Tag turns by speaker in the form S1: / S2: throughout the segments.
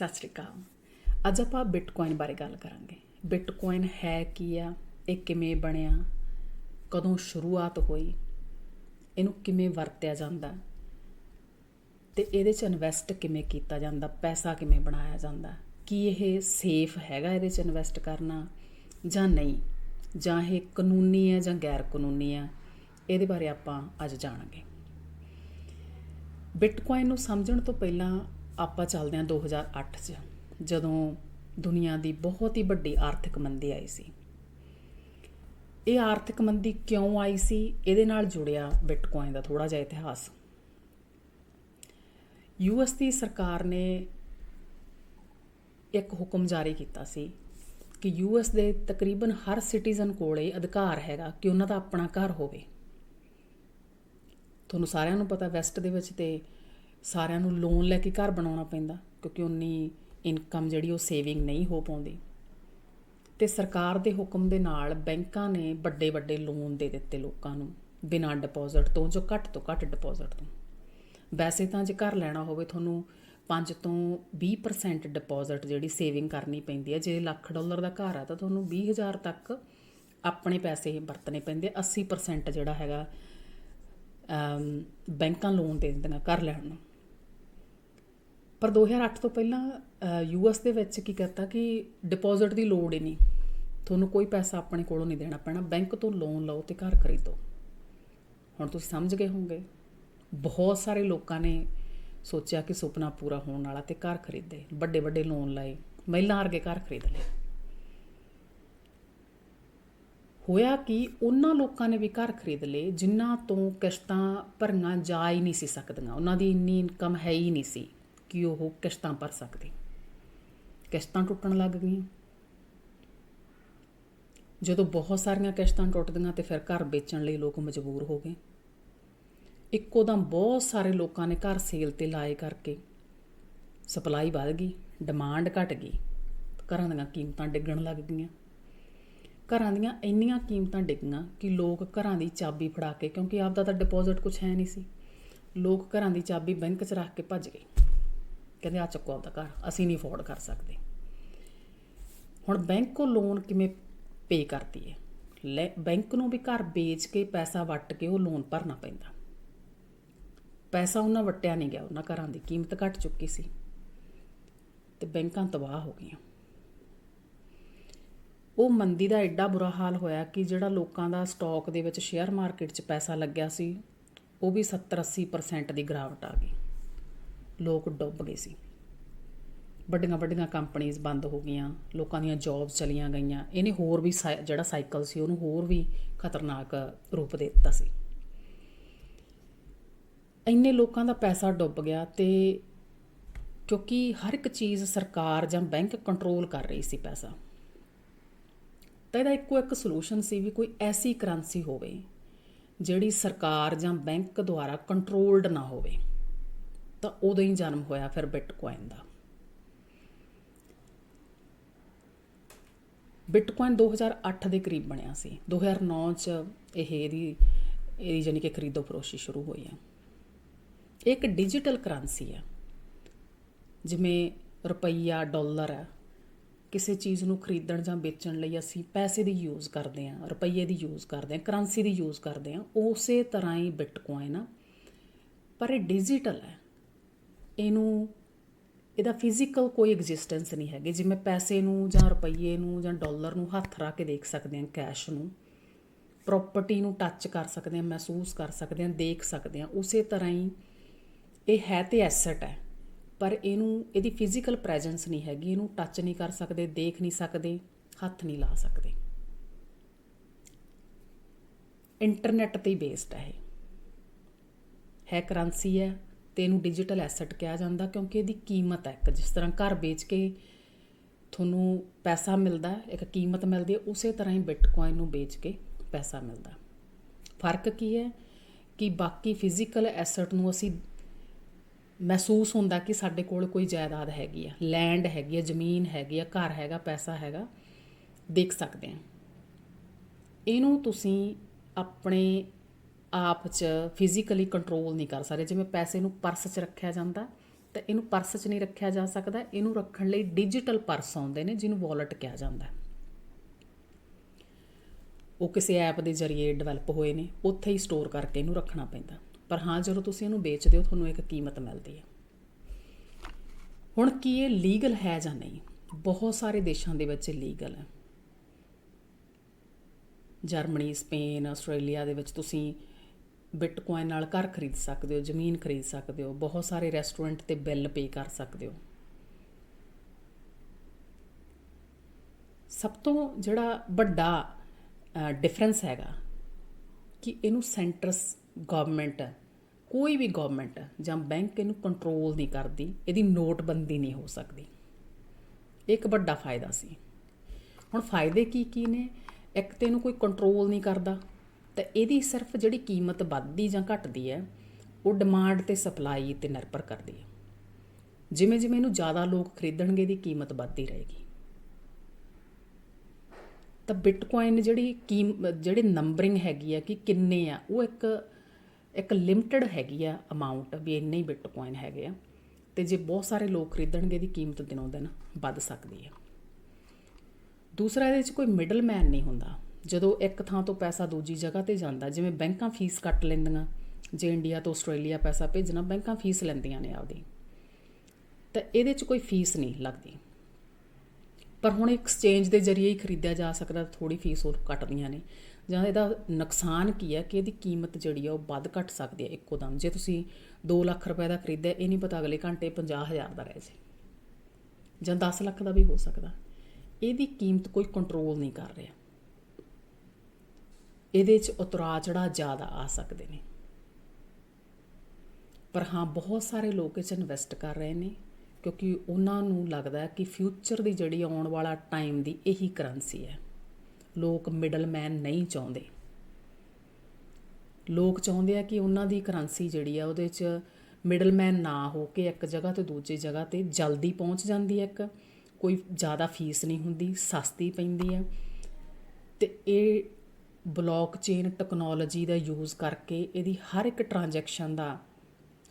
S1: ਸਤਿ ਸ਼੍ਰੀ ਅਕਾਲ। ਅੱਜ ਆਪਾਂ ਬਿਟਕੋਇਨ ਬਾਰੇ ਗੱਲ ਕਰਾਂਗੇ। ਬਿਟਕੋਇਨ ਹੈ ਕੀ ਆ? ਇਹ ਕਿਵੇਂ ਬਣਿਆ? ਕਦੋਂ ਸ਼ੁਰੂਆਤ ਹੋਈ? ਇਹਨੂੰ ਕਿਵੇਂ ਵਰਤਿਆ ਜਾਂਦਾ? ਤੇ ਇਹਦੇ 'ਚ ਇਨਵੈਸਟ ਕਿਵੇਂ ਕੀਤਾ ਜਾਂਦਾ? ਪੈਸਾ ਕਿਵੇਂ ਬਣਾਇਆ ਜਾਂਦਾ? ਕੀ ਇਹ ਸੇਫ ਹੈਗਾ ਇਹਦੇ 'ਚ ਇਨਵੈਸਟ ਕਰਨਾ? ਜਾਂ ਨਹੀਂ? ਜਾਂ ਇਹ ਕਾਨੂੰਨੀ ਹੈ ਜਾਂ ਗੈਰ ਕਾਨੂੰਨੀ ਹੈ ਇਹਦੇ ਬਾਰੇ ਆਪਾਂ ਅੱਜ ਜਾਣਾਂਗੇ। ਬਿਟਕੋਇਨ ਨੂੰ ਸਮਝਣ ਤੋਂ ਪਹਿਲਾਂ ਆਪਾਂ ਚੱਲਦੇ ਹਾਂ 2008 'ਚ, ਜਦੋਂ ਦੁਨੀਆ ਦੀ ਬਹੁਤ ਹੀ ਵੱਡੀ ਆਰਥਿਕ ਮੰਦੀ ਆਈ ਸੀ। ਇਹ ਆਰਥਿਕ ਮੰਦੀ ਕਿਉਂ ਆਈ ਸੀ? ਇਹਦੇ ਨਾਲ ਜੁੜਿਆ ਬਿਟਕੋਇਨ ਦਾ ਥੋੜਾ ਜਿਹਾ ਇਤਿਹਾਸ। ਯੂਐਸ ਦੀ ਸਰਕਾਰ ਨੇ ਇੱਕ ਹੁਕਮ ਜਾਰੀ ਕੀਤਾ ਸੀ ਕਿ ਯੂਐਸ ਦੇ ਤਕਰੀਬਨ ਹਰ ਸਿਟੀਜ਼ਨ ਕੋਲੇ ਅਧਿਕਾਰ ਹੈਗਾ ਕਿ ਉਹਨਾਂ ਦਾ ਆਪਣਾ ਘਰ ਹੋਵੇ। ਤੁਹਾਨੂੰ ਸਾਰਿਆਂ ਨੂੰ ਪਤਾ ਵੈਸਟ ਦੇ ਵਿੱਚ ਤੇ ਸਾਰਿਆਂ ਨੂੰ ਲੋਨ ਲੈ ਕੇ ਘਰ ਬਣਾਉਣਾ ਪੈਂਦਾ, ਕਿਉਂਕਿ ਉਨੀ ਇਨਕਮ ਜਿਹੜੀ ਉਹ ਸੇਵਿੰਗ ਨਹੀਂ ਹੋ ਪਾਉਂਦੀ। ਤੇ ਸਰਕਾਰ ਦੇ ਹੁਕਮ ਦੇ ਨਾਲ ਬੈਂਕਾਂ ਨੇ ਵੱਡੇ ਵੱਡੇ ਲੋਨ ਦੇ ਦਿੱਤੇ ਲੋਕਾਂ ਨੂੰ, ਬਿਨਾਂ ਡਿਪੋਜ਼ਿਟ ਤੋਂ, ਜੋ ਘੱਟ ਤੋਂ ਘੱਟ ਡਿਪੋਜ਼ਿਟ ਤੋਂ। ਵੈਸੇ ਤਾਂ ਜੇ ਘਰ ਲੈਣਾ ਹੋਵੇ, ਤੁਹਾਨੂੰ 5 ਤੋਂ 20% ਡਿਪੋਜ਼ਿਟ ਜਿਹੜੀ ਸੇਵਿੰਗ ਕਰਨੀ ਪੈਂਦੀ ਹੈ, ਜੇ ਲੱਖ ਡਾਲਰ ਦਾ ਘਰ ਆ, ਤਾਂ ਤੁਹਾਨੂੰ 20000 ਤੱਕ ਆਪਣੇ ਪੈਸੇ ਵਰਤਣੇ ਪੈਂਦੇ 80% ਜਿਹੜਾ ਹੈਗਾ ਬੈਂਕਾਂ ਲੋਨ ਦੇ ਦਿੰਦੀਆਂ ਘਰ ਲੈਣ ਨੂੰ। ਪਰ 2008 ਤੋਂ ਪਹਿਲਾਂ ਯੂਐਸ ਦੇ ਵਿੱਚ ਕੀ ਕਰਤਾ ਕਿ ਡਿਪੋਜ਼ਿਟ ਦੀ ਲੋੜ ਹੀ ਨਹੀਂ। ਤੁਹਾਨੂੰ ਕੋਈ ਪੈਸਾ ਆਪਣੇ ਕੋਲੋਂ ਨਹੀਂ ਦੇਣਾ ਪੈਣਾ। ਬੈਂਕ ਤੋਂ ਲੋਨ ਲਓ ਤੇ ਘਰ ਖਰੀਦੋ। ਹੁਣ ਤੁਸੀਂ ਸਮਝ ਗਏ ਹੋਵੋਗੇ। ਬਹੁਤ ਸਾਰੇ ਲੋਕਾਂ ਨੇ ਸੋਚਿਆ ਕਿ ਸੁਪਨਾ ਪੂਰਾ ਹੋਣ ਵਾਲਾ ਤੇ ਘਰ ਖਰੀਦੇ। ਵੱਡੇ ਵੱਡੇ ਲੋਨ ਲਏ। ਮਹਿਲਾ ਵਰਗੇ ਘਰ ਖਰੀਦ ਲਏ। ਹੋਇਆ ਕਿ, ਉਹਨਾਂ ਲੋਕਾਂ ਨੇ ਵੀ ਘਰ ਖਰੀਦ ਲਏ, ਜਿਨ੍ਹਾਂ ਤੋਂ ਕਿਸ਼ਤਾਂ ਭਰੀਆਂ ਜਾ ਹੀ ਨਹੀਂ ਸੀ ਸਕਦੀਆਂ। ਉਹਨਾਂ ਦੀ ਇੰਨੀ ਇਨਕਮ ਹੈ ਹੀ ਨਹੀਂ ਸੀ। ਕਿ ਉਹ ਕਿਸ਼ਤਾਂ ਭਰ ਸਕਦੇ। ਕਿਸ਼ਤਾਂ ਟੁੱਟਣ ਲੱਗ ਗਈਆਂ। ਜਦੋਂ ਬਹੁਤ ਸਾਰੀਆਂ ਕਿਸ਼ਤਾਂ ਟੁੱਟਦੀਆਂ ਤੇ ਫਿਰ ਘਰ ਵੇਚਣ ਲਈ ਲੋਕ ਮਜਬੂਰ ਹੋ ਗਏ। ਇੱਕੋ ਦਮ ਬਹੁਤ ਸਾਰੇ ਲੋਕਾਂ ਨੇ ਘਰ ਸੇਲ ਤੇ ਲਾਏ ਕਰਕੇ ਸਪਲਾਈ ਵੱਧ ਗਈ, ਡਿਮਾਂਡ ਘਟ ਗਈ। ਘਰਾਂ ਦੀਆਂ ਕੀਮਤਾਂ ਡਿੱਗਣ ਲੱਗ ਗਈਆਂ। ਘਰਾਂ ਦੀਆਂ ਇੰਨੀਆਂ ਕੀਮਤਾਂ ਡਿੱਗੀਆਂ ਕਿ ਲੋਕ ਘਰਾਂ ਦੀ ਚਾਬੀ ਫੜਾ ਕੇ, ਕਿਉਂਕਿ ਆਪਦਾ ਤਾਂ ਡਿਪੋਜ਼ਿਟ ਕੁਝ ਹੈ ਨਹੀਂ ਸੀ, ਲੋਕ ਘਰਾਂ ਦੀ ਚਾਬੀ ਬੈਂਕ 'ਚ ਰੱਖ ਕੇ ਭੱਜ ਗਏ। ਕਹਿੰਦੇ ਆ ਚੱਕੋ ਆਪਦਾ ਘਰ, ਅਸੀਂ ਨਹੀਂ ਅਫੋਰਡ ਕਰ ਸਕਦੇ। ਹੁਣ ਬੈਂਕ ਕੋ ਲੋਨ ਕਿਵੇਂ ਪੇ ਕਰਦੀ ਹੈ ਲੈ ਬੈਂਕ ਨੂੰ ਵੀ ਘਰ ਵੇਚ ਕੇ ਪੈਸਾ ਵੱਟ ਕੇ ਉਹ ਲੋਨ ਭਰਨਾ ਪੈਂਦਾ। ਪੈਸਾ ਉਹਨਾਂ ਵਟਿਆ ਨਹੀਂ ਗਿਆ, ਉਹਨਾਂ ਘਰਾਂ ਦੀ ਕੀਮਤ ਘਟ ਚੁੱਕੀ ਸੀ। ਤੇ ਬੈਂਕਾਂ ਤਬਾਹ ਹੋ ਗਈਆਂ। ਉਹ ਮੰਦੀ ਦਾ ਐਡਾ ਬੁਰਾ ਹਾਲ ਹੋਇਆ ਕਿ ਜਿਹੜਾ ਲੋਕਾਂ ਦਾ ਸਟਾਕ ਦੇ ਵਿੱਚ ਸ਼ੇਅਰ ਮਾਰਕੀਟ 'ਚ ਪੈਸਾ ਲੱਗਿਆ ਸੀ, ਉਹ ਵੀ 70-80% ਦੀ ਗਿਰਾਵਟ ਆ ਗਈ। ਲੋਕ ਡੁੱਬ ਗਏ ਸੀ। ਵੱਡੀਆਂ ਵੱਡੀਆਂ ਕੰਪਨੀਆਂ ਬੰਦ ਹੋ ਗਈਆਂ, ਲੋਕਾਂ ਦੀਆਂ ਜੌਬਸ ਚਲੀਆਂ ਗਈਆਂ। ਇਹਨੇ ਹੋਰ ਵੀ ਜਿਹੜਾ ਸਾਈਕਲ ਸੀ, ਉਹਨੂੰ ਹੋਰ ਵੀ ਖਤਰਨਾਕ ਰੂਪ ਦੇ ਦਿੱਤਾ ਸੀ। ਇੰਨੇ ਲੋਕਾਂ ਦਾ ਪੈਸਾ ਡੁੱਬ ਗਿਆ ਤੇ ਕਿਉਂਕਿ ਹਰ ਇੱਕ ਚੀਜ਼ ਸਰਕਾਰ ਜਾਂ ਬੈਂਕ ਕੰਟਰੋਲ ਕਰ ਰਹੀ ਸੀ ਪੈਸਾ। ਤਾਂ ਇਹਦਾ ਇੱਕੋ ਇੱਕ ਸੋਲੂਸ਼ਨ ਸੀ ਵੀ ਕੋਈ ਐਸੀ ਕਰੰਸੀ ਹੋਵੇ, ਜਿਹੜੀ ਸਰਕਾਰ ਜਾਂ ਬੈਂਕ ਦੁਆਰਾ ਕੰਟਰੋਲਡ ਨਾ ਹੋਵੇ। ਤਾਂ ਉਦੋਂ ਹੀ ਜਨਮ ਹੋਇਆ ਫਿਰ ਬਿਟਕੋਇਨ ਦਾ। ਬਿਟਕੋਇਨ 2008 ਦੇ ਕਰੀਬ ਬਣਿਆ ਸੀ। 2009 ਚ ਇਹ ਇਹਦੀ ਇਹਦੀ ਜਾਨੀ ਕਿ ਖਰੀਦੋ ਫਰੋਸ਼ੀ ਸ਼ੁਰੂ ਹੋਈ ਆ। ਇੱਕ ਡਿਜੀਟਲ ਕਰੰਸੀ ਆ। ਜਿਵੇਂ ਰੁਪਈਆ, ਡਾਲਰ ਆ। ਕਿਸੇ ਚੀਜ਼ ਨੂੰ ਖਰੀਦਣ ਜਾਂ ਵੇਚਣ ਲਈ ਅਸੀਂ ਪੈਸੇ ਦੀ ਯੂਜ਼ ਕਰਦੇ ਆ, ਰੁਪਈਏ ਦੀ ਯੂਜ਼ ਕਰਦੇ ਆ, ਕਰੰਸੀ ਦੀ ਯੂਜ਼ ਕਰਦੇ ਆ, ਉਸੇ ਤਰ੍ਹਾਂ ਹੀ ਬਿਟਕੋਇਨ ਆ। ਪਰ ਇਹ ਡਿਜੀਟਲ ਹੈ। ਇਹਨੂੰ, ਇਹਦਾ ਫਿਜ਼ੀਕਲ ਕੋਈ ਐਗਜ਼ਿਸਟੈਂਸ ਨਹੀਂ ਹੈਗੀ। ਜਿਵੇਂ ਪੈਸੇ ਨੂੰ ਜਾਂ ਰੁਪਈਏ ਨੂੰ ਜਾਂ ਡਾਲਰ ਨੂੰ ਹੱਥ ਰੱਖ ਕੇ ਦੇਖ ਸਕਦੇ ਹਾਂ ਕੈਸ਼ ਨੂੰ। ਪ੍ਰਾਪਰਟੀ ਨੂੰ ਟੱਚ ਕਰ ਸਕਦੇ ਹਾਂ, ਮਹਿਸੂਸ ਕਰ ਸਕਦੇ ਹਾਂ, ਦੇਖ ਸਕਦੇ ਹਾਂ। ਉਸੇ ਤਰ੍ਹਾਂ ਹੀ ਇਹ ਹੈ ਤੇ ਐਸੈਟ ਹੈ। ਪਰ ਇਹਨੂੰ, ਇਹਦੀ ਫਿਜ਼ੀਕਲ ਪ੍ਰੈਜ਼ੈਂਸ ਨਹੀਂ ਹੈਗੀ। ਇਹਨੂੰ ਟੱਚ ਨਹੀਂ ਕਰ ਸਕਦੇ, ਦੇਖ ਨਹੀਂ ਸਕਦੇ, ਹੱਥ ਨਹੀਂ ਲਾ ਸਕਦੇ। ਇੰਟਰਨੈਟ ਤੇ ਬੇਸਡ ਹੈ ਇਹ। ਹੈ ਕਰੰਸੀ ਹੈ। ਤੇ ਇਹਨੂੰ ਡਿਜੀਟਲ ਐਸੈਟ ਕਿਹਾ ਜਾਂਦਾ ਕਿਉਂਕਿ ਇਹਦੀ ਕੀਮਤ ਹੈ ਇੱਕ, ਜਿਸ ਤਰ੍ਹਾਂ ਘਰ ਵੇਚ ਕੇ ਤੁਹਾਨੂੰ ਪੈਸਾ ਮਿਲਦਾ, ਇੱਕ ਕੀਮਤ ਮਿਲਦੀ ਹੈ, ਉਸੇ ਤਰ੍ਹਾਂ ਹੀ ਬਿਟਕੋਇਨ ਨੂੰ ਵੇਚ ਕੇ ਪੈਸਾ ਮਿਲਦਾ। ਫ਼ਰਕ ਕੀ ਹੈ ਕਿ ਬਾਕੀ ਫਿਜ਼ੀਕਲ ਐਸੈਟ ਨੂੰ ਅਸੀਂ ਮਹਿਸੂਸ ਹੁੰਦਾ ਕਿ ਸਾਡੇ ਕੋਲ ਕੋਈ ਜਾਇਦਾਦ ਹੈਗੀ ਆ ਲੈਂਡ ਹੈਗੀ ਆ, ਜ਼ਮੀਨ ਹੈਗੀ ਆ, ਘਰ ਹੈਗਾ, ਪੈਸਾ ਹੈਗਾ, ਦੇਖ ਸਕਦੇ ਆ ਇਹਨੂੰ ਤੁਸੀਂ ਆਪਣੇ ਆਪ 'ਚ ਫਿਜ਼ੀਕਲੀ ਕੰਟਰੋਲ ਨਹੀਂ ਕਰ ਸਕਦੇ। ਜਿਵੇਂ ਪੈਸੇ ਨੂੰ ਪਰਸ 'ਚ ਰੱਖਿਆ ਜਾਂਦਾ, ਤਾਂ ਇਹਨੂੰ ਪਰਸ 'ਚ ਨਹੀਂ ਰੱਖਿਆ ਜਾ ਸਕਦਾ। ਇਹਨੂੰ ਰੱਖਣ ਲਈ ਡਿਜੀਟਲ ਪਰਸ ਆਉਂਦੇ ਨੇ, ਜਿਹਨੂੰ ਵਾਲਟ ਕਿਹਾ ਜਾਂਦਾ। ਉਹ ਕਿਸੇ ਐਪ ਦੇ ਜ਼ਰੀਏ ਡਿਵੈਲਪ ਹੋਏ ਨੇ, ਉੱਥੇ ਹੀ ਸਟੋਰ ਕਰਕੇ ਇਹਨੂੰ ਰੱਖਣਾ ਪੈਂਦਾ। ਪਰ ਹਾਂ, ਜਦੋਂ ਤੁਸੀਂ ਇਹਨੂੰ ਵੇਚਦੇ ਹੋ, ਤੁਹਾਨੂੰ ਇੱਕ ਕੀਮਤ ਮਿਲਦੀ ਹੈ। ਹੁਣ ਕੀ ਇਹ ਲੀਗਲ ਹੈ ਜਾਂ ਨਹੀਂ? ਬਹੁਤ ਸਾਰੇ ਦੇਸ਼ਾਂ ਦੇ ਵਿੱਚ ਲੀਗਲ ਹੈ। ਜਰਮਨੀ, ਸਪੇਨ, ਆਸਟ੍ਰੇਲੀਆ ਦੇ ਵਿੱਚ ਤੁਸੀਂ ਬਿਟਕੋਇਨ ਨਾਲ ਘਰ ਖਰੀਦ ਸਕਦੇ ਹੋ, ਜ਼ਮੀਨ ਖਰੀਦ ਸਕਦੇ ਹੋ, ਬਹੁਤ ਸਾਰੇ ਰੈਸਟੋਰੈਂਟ ਤੇ ਬਿੱਲ ਪੇ ਕਰ ਸਕਦੇ ਹੋ। ਸਭ ਤੋਂ ਜਿਹੜਾ ਵੱਡਾ ਡਿਫਰੈਂਸ ਹੈਗਾ ਕਿ ਇਹਨੂੰ ਸੈਂਟਰਸ ਗਵਰਨਮੈਂਟ ਕੋਈ ਵੀ ਗਵਰਨਮੈਂਟ ਜਾਂ ਬੈਂਕ ਇਹਨੂੰ ਕੰਟਰੋਲ ਨਹੀਂ ਕਰਦੀ, ਇਹਦੀ ਨੋਟਬੰਦੀ ਨਹੀਂ ਹੋ ਸਕਦੀ। ਇੱਕ ਵੱਡਾ ਫਾਇਦਾ ਸੀ। ਹੁਣ ਫਾਇਦੇ ਕੀ ਕੀ ਨੇ? ਇੱਕ ਤੇ ਇਹਨੂੰ ਕੋਈ ਕੰਟਰੋਲ ਨਹੀਂ ਕਰਦਾ। ਤਾਂ ਇਹਦੀ ਸਿਰਫ ਜਿਹੜੀ ਕੀਮਤ ਵੱਧਦੀ ਜਾਂ ਘਟਦੀ ਹੈ, ਉਹ ਡਿਮਾਂਡ ਤੇ ਸਪਲਾਈ ਤੇ ਨਿਰਭਰ ਕਰਦੀ ਹੈ। ਜਿਵੇਂ ਜਿਵੇਂ ਇਹਨੂੰ ਜ਼ਿਆਦਾ ਲੋਕ ਖਰੀਦਣਗੇ ਦੀ ਕੀਮਤ ਵੱਧਦੀ ਰਹੇਗੀ। ਤਾਂ ਬਿਟਕੋਇਨ ਜਿਹੜੀ ਕੀਮ, ਜਿਹੜੀ ਨੰਬਰਿੰਗ ਹੈਗੀ ਆ ਕਿ ਕਿੰਨੇ ਆ, ਉਹ ਇੱਕ ਇੱਕ ਲਿਮਟਿਡ ਹੈਗੀ ਆ ਅਮਾਉਂਟ ਵੀ ਇੰਨੇ ਹੀ ਬਿਟਕੋਇਨ ਹੈਗੇ ਆ। ਤੇ ਜੇ ਬਹੁਤ ਸਾਰੇ ਲੋਕ ਖਰੀਦਣਗੇ ਦੀ ਕੀਮਤ ਦਿਨੋਂ ਦਿਨ ਵੱਧ ਸਕਦੀ ਹੈ। ਦੂਸਰਾ, ਇਹਦੇ ਵਿੱਚ ਕੋਈ ਮਿਡਲਮੈਨ ਨਹੀਂ ਹੁੰਦਾ। ਜਦੋਂ ਇੱਕ ਥਾਂ ਤੋਂ ਪੈਸਾ ਦੂਜੀ ਜਗ੍ਹਾ ਤੇ ਜਾਂਦਾ, ਜਿਵੇਂ ਬੈਂਕਾਂ ਫੀਸ ਕੱਟ ਲੈਂਦੀਆਂ, ਜੇ ਇੰਡੀਆ ਤੋਂ ਆਸਟ੍ਰੇਲੀਆ ਪੈਸਾ ਭੇਜਣਾ, ਬੈਂਕਾਂ ਫੀਸ ਲੈਂਦੀਆਂ ਨੇ ਆਪਦੀ। ਤਾਂ ਇਹਦੇ 'ਚ ਕੋਈ ਫੀਸ ਨਹੀਂ ਲੱਗਦੀ। ਪਰ ਹੁਣ ਐਕਸਚੇਂਜ ਦੇ ਜ਼ਰੀਏ ਹੀ ਖਰੀਦਿਆ ਜਾ ਸਕਦਾ ਥੋੜੀ ਫੀਸ ਉਹ ਕੱਟਦੀਆਂ ਨੇ। ਜਾਂ ਇਹਦਾ ਨੁਕਸਾਨ ਕੀ ਹੈ ਕਿ ਇਹਦੀ ਕੀਮਤ ਜਿਹੜੀ ਆ ਉਹ ਵੱਧ ਘਟ ਸਕਦੀ ਹੈ ਇੱਕੋ ਦਮ। ਜੇ ਤੁਸੀਂ 2 ਲੱਖ ਰੁਪਏ ਦਾ ਖਰੀਦਿਆ, ਇਹ ਨਹੀਂ ਪਤਾ ਅਗਲੇ ਘੰਟੇ 50000 ਦਾ ਰਹਿ ਜੇ। ਜਾਂ 10 ਲੱਖ ਦਾ ਵੀ ਹੋ ਸਕਦਾ। ਇਹਦੀ ਕੀਮਤ ਕੋਈ ਕੰਟਰੋਲ ਨਹੀਂ ਕਰ ਰਿਹਾ। ਇਹਦੇ 'ਚ ਉਤਰਾ ਚੜਾ ਜ਼ਿਆਦਾ ਆ ਸਕਦੇ ਨੇ। ਪਰ ਹਾਂ, ਬਹੁਤ ਸਾਰੇ ਲੋਕ ਇਹ 'ਚ ਇਨਵੈਸਟ ਕਰ ਰਹੇ ਨੇ, ਕਿਉਂਕਿ ਉਹਨਾਂ ਨੂੰ ਲੱਗਦਾ ਕਿ ਫਿਊਚਰ ਦੀ ਜਿਹੜੀ ਆਉਣ ਵਾਲਾ ਟਾਈਮ ਦੀ ਇਹੀ ਕਰੰਸੀ ਹੈ। ਲੋਕ ਮਿਡਲਮੈਨ ਨਹੀਂ ਚਾਹੁੰਦੇ। ਲੋਕ ਚਾਹੁੰਦੇ ਆ ਕਿ ਉਹਨਾਂ ਦੀ ਕਰੰਸੀ ਜਿਹੜੀ ਆ ਉਹਦੇ 'ਚ ਮਿਡਲਮੈਨ ਨਾ ਹੋ ਕੇ ਇੱਕ ਜਗ੍ਹਾ ਤੋਂ ਦੂਜੀ ਜਗ੍ਹਾ ਤੇ ਜਲਦੀ ਪਹੁੰਚ ਜਾਂਦੀ ਹੈ ਇੱਕ। ਕੋਈ ਜ਼ਿਆਦਾ ਫੀਸ ਨਹੀਂ ਹੁੰਦੀ, ਸਸਤੀ ਪੈਂਦੀ ਹੈ। ਤੇ ਇਹ ਬਲੌਕਚੇਨ ਟੈਕਨੋਲੋਜੀ ਦਾ ਯੂਜ਼ ਕਰਕੇ ਇਹਦੀ ਹਰ ਇੱਕ ਟ੍ਰਾਂਜੈਕਸ਼ਨ ਦਾ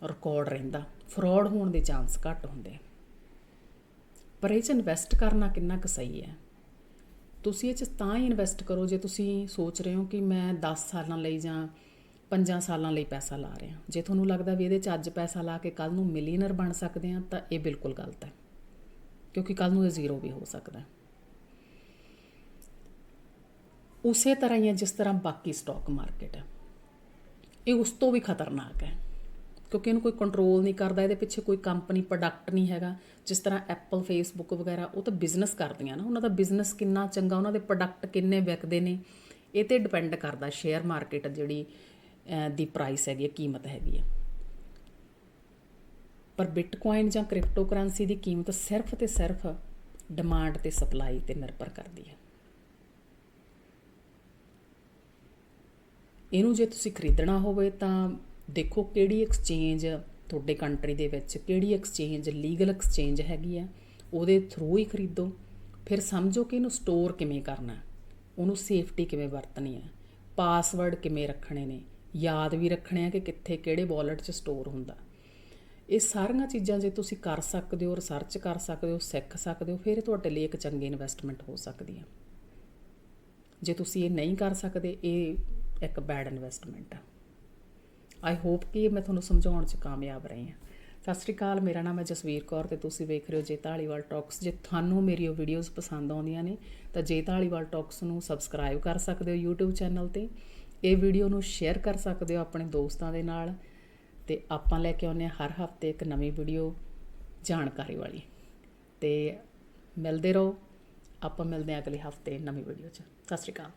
S1: ਰਿਕਾਰਡ ਰਹਿੰਦਾ। ਫਰਾਡ ਹੋਣ ਦੇ ਚਾਂਸ ਘੱਟ ਹੁੰਦੇ। ਪਰ ਇਹ 'ਚ ਇਨਵੈਸਟ ਕਰਨਾ ਕਿੰਨਾ ਕੁ ਸਹੀ ਹੈ? ਤੁਸੀਂ ਇਹ 'ਚ ਤਾਂ ਹੀ ਇਨਵੈਸਟ ਕਰੋ ਜੇ ਤੁਸੀਂ ਸੋਚ ਰਹੇ ਹੋ ਕਿ ਮੈਂ 10 ਸਾਲਾਂ ਲਈ ਜਾਂ 5 ਸਾਲਾਂ ਲਈ ਪੈਸਾ ਲਾ ਰਿਹਾ। ਜੇ ਤੁਹਾਨੂੰ ਲੱਗਦਾ ਵੀ ਇਹਦੇ 'ਚ ਅੱਜ ਪੈਸਾ ਲਾ ਕੇ ਕੱਲ ਨੂੰ ਮਿਲੀਅਨਰ ਬਣ ਸਕਦੇ ਆ ਤਾਂ ਇਹ ਬਿਲਕੁਲ ਗਲਤ ਹੈ। ਕਿਉਂਕਿ ਕੱਲ ਨੂੰ ਇਹ ਜ਼ੀਰੋ ਵੀ ਹੋ ਸਕਦਾ ਹੈ। ਉਸੇ ਤਰ੍ਹਾਂ ਹੀ ਹੈ ਜਿਸ ਤਰ੍ਹਾਂ ਬਾਕੀ ਸਟਾਕ ਮਾਰਕੀਟ ਹੈ। ਇਹ ਉਸ ਤੋਂ ਵੀ ਖਤਰਨਾਕ ਹੈ, ਕਿਉਂਕਿ ਇਹਨੂੰ ਕੋਈ ਕੰਟਰੋਲ ਨਹੀਂ ਕਰਦਾ, ਇਹਦੇ ਪਿੱਛੇ ਕੋਈ ਕੰਪਨੀ ਪ੍ਰੋਡਕਟ ਨਹੀਂ ਹੈਗਾ। ਜਿਸ ਤਰ੍ਹਾਂ ਐਪਲ ਫੇਸਬੁੱਕ ਵਗੈਰਾ, ਉਹ ਤਾਂ ਬਿਜ਼ਨਸ ਕਰਦੀਆਂ ਨਾ। ਉਹਨਾਂ ਦਾ ਬਿਜ਼ਨਸ ਕਿੰਨਾ ਚੰਗਾ, ਉਹਨਾਂ ਦੇ ਪ੍ਰੋਡਕਟ ਕਿੰਨੇ ਵਿਕਦੇ ਨੇ, ਇਹ ਤੇ ਡਿਪੈਂਡ ਕਰਦਾ ਸ਼ੇਅਰ ਮਾਰਕੀਟ ਜਿਹੜੀ ਦੀ ਪ੍ਰਾਈਸ ਹੈਗੀ ਹੈ, ਕੀਮਤ ਹੈਗੀ ਹੈ। ਪਰ ਬਿਟਕੋਇਨ ਜਾਂ ਕ੍ਰਿਪਟੋ ਕਰੰਸੀ ਦੀ ਕੀਮਤ ਸਿਰਫ ਤੇ ਸਿਰਫ ਡਿਮਾਂਡ ਤੇ ਸਪਲਾਈ ਤੇ ਨਿਰਭਰ ਕਰਦੀ ਹੈ। ਇਹਨੂੰ ਜੇ ਤੁਸੀਂ ਖਰੀਦਣਾ ਹੋਵੇ ਤਾਂ ਦੇਖੋ ਕਿਹੜੀ ਐਕਸਚੇਂਜ ਤੁਹਾਡੇ ਕੰਟਰੀ ਦੇ ਵਿੱਚ ਕਿਹੜੀ ਐਕਸਚੇਂਜ ਲੀਗਲ ਐਕਸਚੇਂਜ ਹੈਗੀ ਆ, ਉਹਦੇ ਥਰੂ ਹੀ ਖਰੀਦੋ। ਫਿਰ ਸਮਝੋ ਕਿ ਇਹਨੂੰ ਸਟੋਰ ਕਿਵੇਂ ਕਰਨਾ ਉਹਨੂੰ ਸੇਫਟੀ ਕਿਵੇਂ ਵਰਤਣੀ ਹੈ ਪਾਸਵਰਡ ਕਿਵੇਂ ਰੱਖਣੇ ਨੇ, ਯਾਦ ਵੀ ਰੱਖਣੇ ਆ ਕਿ ਕਿੱਥੇ ਕਿਹੜੇ ਵਾਲਟ 'ਚ ਸਟੋਰ ਹੁੰਦਾ। ਇਹ ਸਾਰੀਆਂ ਚੀਜ਼ਾਂ ਜੇ ਤੁਸੀਂ ਕਰ ਸਕਦੇ ਹੋ ਰਿਸਰਚ ਕਰ ਸਕਦੇ ਹੋ, ਸਿੱਖ ਸਕਦੇ ਹੋ, ਫਿਰ ਤੁਹਾਡੇ ਲਈ ਇੱਕ ਚੰਗੀ ਇਨਵੈਸਟਮੈਂਟ ਹੋ ਸਕਦੀ ਹੈ। ਜੇ ਤੁਸੀਂ ਇਹ ਨਹੀਂ ਕਰ ਸਕਦੇ, ਇਹ ਇੱਕ ਬੈਡ ਇਨਵੈਸਟਮੈਂਟ ਆ। ਆਈ ਹੋਪ ਕਿ ਮੈਂ ਤੁਹਾਨੂੰ ਸਮਝਾਉਣ 'ਚ ਕਾਮਯਾਬ ਰਹੀ ਹਾਂ। ਸਤਿ ਸ਼੍ਰੀ ਅਕਾਲ, ਮੇਰਾ ਨਾਮ ਹੈ ਜਸਵੀਰ ਕੌਰ ਤੇ ਤੁਸੀਂ ਵੇਖ ਰਹੇ ਹੋ ਜੇ ਢਾਲੀਵਾਲ ਟਾਕਸ ਜੇ ਤੁਹਾਨੂੰ ਮੇਰੀ ਉਹ ਵੀਡੀਓਜ਼ ਪਸੰਦ ਆਉਂਦੀਆਂ ਨੇ, ਤਾਂ ਜੇ ਢਾਲੀਵਾਲ ਟਾਕਸ ਨੂੰ ਸਬਸਕ੍ਰਾਈਬ ਕਰ ਸਕਦੇ ਹੋ YouTube ਚੈਨਲ ਤੇ। ਇਹ ਵੀਡੀਓ ਨੂੰ ਸ਼ੇਅਰ ਕਰ ਸਕਦੇ ਹੋ ਆਪਣੇ ਦੋਸਤਾਂ ਦੇ ਨਾਲ ਤੇ ਆਪਾਂ ਲੈ ਕੇ ਆਉਂਦੇ ਹਾਂ ਹਰ ਹਫ਼ਤੇ ਇੱਕ ਨਵੀਂ ਵੀਡੀਓ ਜਾਣਕਾਰੀ ਵਾਲੀ। ਤੇ ਮਿਲਦੇ ਰਹੋ, ਆਪਾਂ ਮਿਲਦੇ ਹਾਂ ਅਗਲੇ ਹਫ਼ਤੇ ਨਵੀਂ ਵੀਡੀਓ 'ਚ। ਸਤਿ ਸ਼੍ਰੀ ਅਕਾਲ।